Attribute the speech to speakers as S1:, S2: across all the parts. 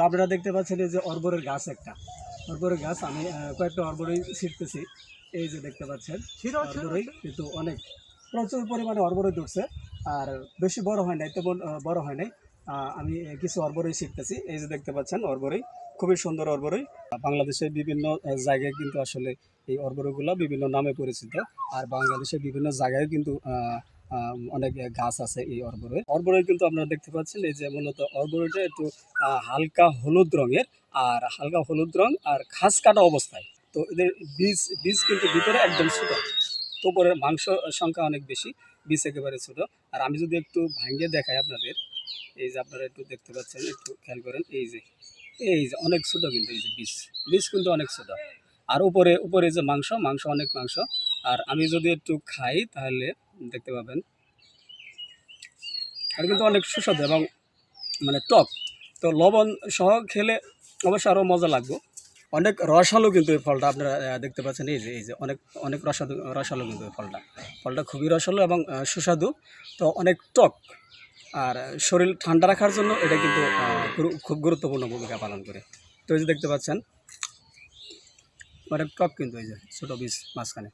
S1: আপনারা দেখতে পাচ্ছেন এই যে অর্বরের গাছ একটা। অর্বরের গাছ আমি কয়েকটা অর্বরই ছিটতেছি। এই যে দেখতে পাচ্ছেন অর্বরই কিন্তু অনেক। প্রচুর পরিমাণে অর্বরই ধরছে আর বেশি বড় হয় নাই তেমন বড় হয় নাই। আমি কিছু অর্বরই শিখতেছি এই যে দেখতে পাচ্ছেন অর্বরই খুবই সুন্দর অর্বরই। বাংলাদেশের বিভিন্ন জায়গায় কিন্তু আসলে এই অর্বরগুলো বিভিন্ন নামে পরিচিত আর বাংলাদেশের বিভিন্ন জায়গায় কিন্তু অনেক গাছ আছে এই অর্বরে অর্বরে কিন্তু আপনারা দেখতে পাচ্ছেন, এই যে মূলত অর্বরটা একটু হালকা হলুদ রঙের আর হালকা হলুদ রং আর খাস কাটা অবস্থায়। তো এদের বীজ বীজ কিন্তু ভিতরে একদম ছোটো। তো উপরে মাংস সংখ্যা অনেক বেশি, বীজ একেবারে ছোটো। আর আমি যদি একটু ভাঙ্গে দেখাই আপনাদের, এই যে আপনারা একটু দেখতে পাচ্ছেন, একটু খেয়াল করেন, এই যে এই যে অনেক ছোটো কিন্তু এই যে বীজ। বীজ কিন্তু অনেক ছোটো। আর উপরে উপরে যে মাংস মাংস অনেক মাংস। আর আমি যদি একটু খাই তাহলে দেখতে পাবেন। আর কিন্তু অনেক সুস্বাদু এবং মানে টক তো লবণ সহ খেলে অবশ্য আরও মজা লাগবে। অনেক রসালো কিন্তু এই ফলটা আপনারা দেখতে পাচ্ছেন। এই যে এই যে অনেক অনেক রসালো রসালো কিন্তু এই ফলটা। ফলটা খুবই রসালো এবং সুস্বাদু। তো অনেক টক আর শরীর ঠান্ডা রাখার জন্য এটা কিন্তু খুব গুরুত্বপূর্ণ ভূমিকা পালন করে। তো এই যে দেখতে পাচ্ছেন অনেক টক কিন্তু এই যে ছোটো বীজ মাঝখানে।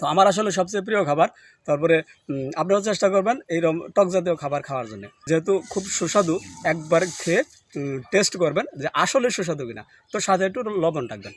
S1: তো আমার আসলে সবচেয়ে প্রিয় খাবার, তারপরে আপনারাও চেষ্টা করবেন এইরকম টক জাতীয় খাবার খাওয়ার জন্য। যেহেতু খুব সুস্বাদু, একবার খেয়ে টেস্ট করবেন যে আসলে সুস্বাদু কিনা। তো সাথে একটু লবণ রাখবেন